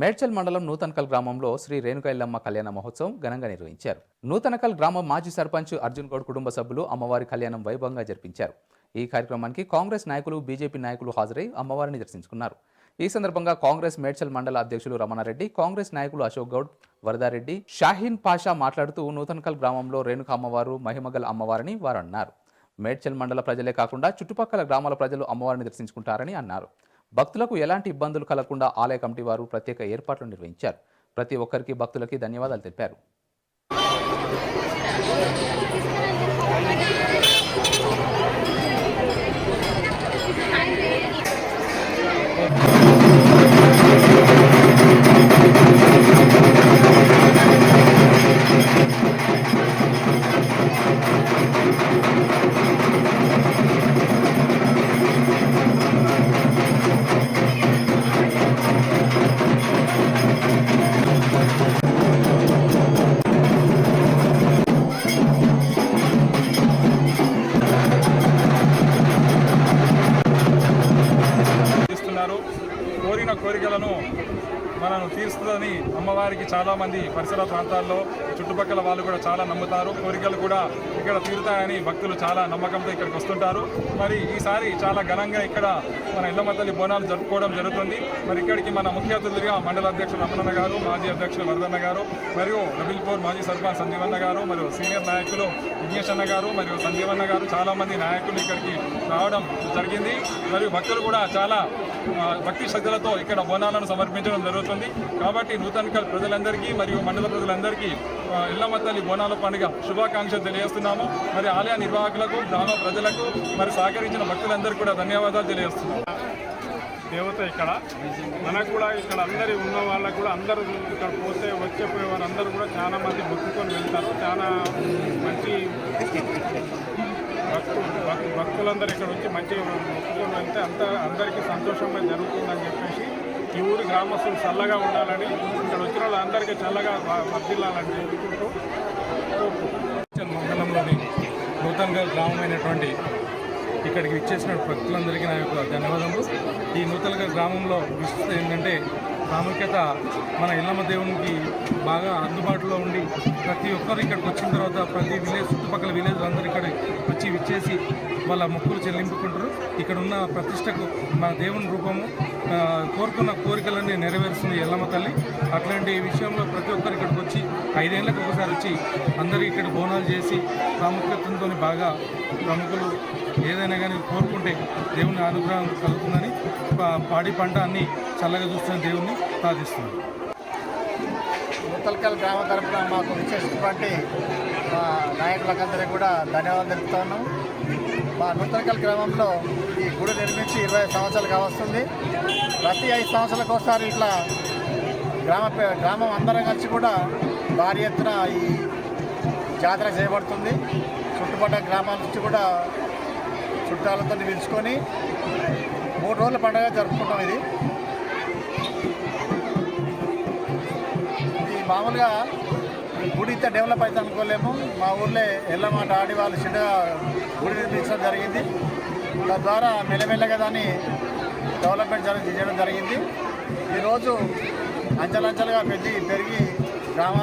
మేడ్చల్ మండలం నూతనకల్ గ్రామంలో శ్రీ రేణుకైల్లమ్మ కళ్యాణ మహోత్సవం ఘనంగా నిర్వహించారు. నూతనకల్ గ్రామం మాజీ సర్పంచ్ అర్జున్ గౌడ్ కుటుంబ సభ్యులు అమ్మవారి కళ్యాణం వైభవంగా జరిపించారు. ఈ కార్యక్రమానికి కాంగ్రెస్ నాయకులు బీజేపీ నాయకులు హాజరై అమ్మవారిని దర్శించుకున్నారు. ఈ సందర్భంగా కాంగ్రెస్ మేడ్చల్ మండల అధ్యక్షులు రమణారెడ్డి కాంగ్రెస్ నాయకులు అశోక్ గౌడ్ వరదారెడ్డి షాహీన్ పాషా మాట్లాడుతూ నూతనకల్ గ్రామంలో రేణుక అమ్మవారు మహిమగల్ అమ్మవారని వారు అన్నారు మేడ్చల్ మండల ప్రజలే కాకుండా చుట్టుపక్కల గ్రామాల ప్రజలు అమ్మవారిని దర్శించుకుంటారని అన్నారు. భక్తులకు ఎలాంటి ఇబ్బందులు కలగకుండా ఆలయ కమిటీ వారు ప్రత్యేక ఏర్పాట్లు నిర్వహించారు. ప్రతి ఒక్కరికి భక్తులకి ధన్యవాదాలు తెలిపారు. కోరికలను మనను తీరుస్తుందని అమ్మవారికి చాలామంది పరిసర ప్రాంతాల్లో చుట్టుపక్కల వాళ్ళు కూడా చాలా నమ్ముతారు. కోరికలు కూడా ఇక్కడ తీరుతాయని భక్తులు చాలా నమ్మకంతో ఇక్కడికి వస్తుంటారు. మరి ఈసారి చాలా ఘనంగా ఇక్కడ మన ఇళ్ళమ్మ తల్లి బోనాలు జరుపుకోవడం జరుగుతుంది. మరి ఇక్కడికి మన ముఖ్య అతిథులుగా మండల అధ్యక్షులు రమణన్న గారు మాజీ అధ్యక్షులు వరదన్న గారు మరియు నబిల్పూర్ మాజీ సర్పంచ్ సంజీవన్న గారు మరియు సీనియర్ నాయకులు విఘ్నేష్ అన్న గారు మరియు సంజీవన్న గారు చాలామంది నాయకులు ఇక్కడికి రావడం జరిగింది. మరియు భక్తులు కూడా చాలా భక్తి శ్రద్ధలతో ఇక్కడ బోనాలను సమర్పించడం జరుగుతుంది. కాబట్టి నూతనకల్ ప్రజలందరికీ మరియు మండల ప్రజలందరికీ ఆ, ఇళ్ళమ్మ తల్లి బోనాల పండుగ శుభాకాంక్షలు తెలియజేస్తున్నాము. మరి ఆలయ నిర్వాహకులకు గ్రామ ప్రజలకు మరి సహకరించిన భక్తులందరికీ కూడా ధన్యవాదాలు తెలియజేస్తున్నాము. దేవత ఇక్కడ మనకు కూడా ఇక్కడ అందరి ఉన్న వాళ్ళకు కూడా అందరూ ఇక్కడ పోతే వచ్చేపోయే వారందరూ కూడా చాలా మంది మొక్కుకొని వెళ్తారు. చాలా మంచి భక్తులు భక్తులందరూ ఇక్కడ వచ్చి మంచిగా మొక్కుకొని వెళ్తే అంత అందరికీ సంతోషంగా జరుగుతుందని చెప్పేసి ఈ ఊరు గ్రామస్తులు చల్లగా ఉండాలని ఇక్కడ వచ్చిన వాళ్ళందరికీ చల్లగా వ- వర్ధిల్లాలని చెప్పుకుంటూ మండలంలోని నూతనంగా గ్రామమైనటువంటి ఇక్కడికి ఇచ్చేసిన భక్తులందరికీ నా యొక్క ధన్యవాదములు. ఈ నూతనగా గ్రామంలో విశిష్టత ఏంటంటే ప్రాముఖ్యత మన ఇల్లమ్మ దేవునికి బాగా అందుబాటులో ఉండి ప్రతి ఒక్కరు ఇక్కడికి వచ్చిన తర్వాత ప్రతి విలేజ్ చుట్టుపక్కల విలేజ్ అందరూ ఇక్కడ వాళ్ళ మొక్కులు చెల్లింపుకుంటారు. ఇక్కడ ఉన్న ప్రతిష్టకు మన దేవుని రూపము కోరుకున్న కోరికలన్నీ నెరవేరుస్తుంది ఎల్లమ్మ తల్లి. అట్లాంటి విషయంలో ప్రతి ఒక్కరు ఇక్కడికి వచ్చి ఐదేళ్ళకి ఒకసారి వచ్చి అందరూ ఇక్కడ బోనాలు చేసి ప్రాముఖ్యతతో బాగా ప్రముఖులు ఏదైనా కానీ కోరుకుంటే దేవుని అనుగ్రహం కలుగుతుందని పాడి పంట అన్ని చల్లగా చూస్తున్న దేవుణ్ణి ప్రార్థిస్తుంది ముత్తలకల్ గ్రామ తరపున మాకు విచ్చేసినటువంటి నాయకులకందరికీ కూడా ధన్యవాదాలు తెలుపుతాను మా నూతనకల్ గ్రామంలో ఈ గుడి నిర్మించి ఇరవై సంవత్సరాలు కావస్తుంది. ప్రతి ఐదు సంవత్సరాలకు ఒకసారి ఇట్లా గ్రామ గ్రామం అందరం కలిసి కూడా భారీ ఎత్తున ఈ జాతర చేయబడుతుంది. చుట్టుపక్కల గ్రామాల నుంచి కూడా చుట్టాలతో పిలుచుకొని మూడు రోజుల పండుగ జరుపుకుంటాం ఇది. ఇది మామూలుగా గుడి ఇంత డెవలప్ అయితే అనుకోలేము. మా ఊర్లో ఎల్లమాట ఆడి వాళ్ళు చిన్నగా గుడి నిర్మించడం జరిగింది. తద్వారా మెల్లమెల్లగా దాన్ని డెవలప్మెంట్ చేయడం జరిగింది. ఈరోజు అంచెలంచెలుగా పెద్ద పెరిగి గ్రామాల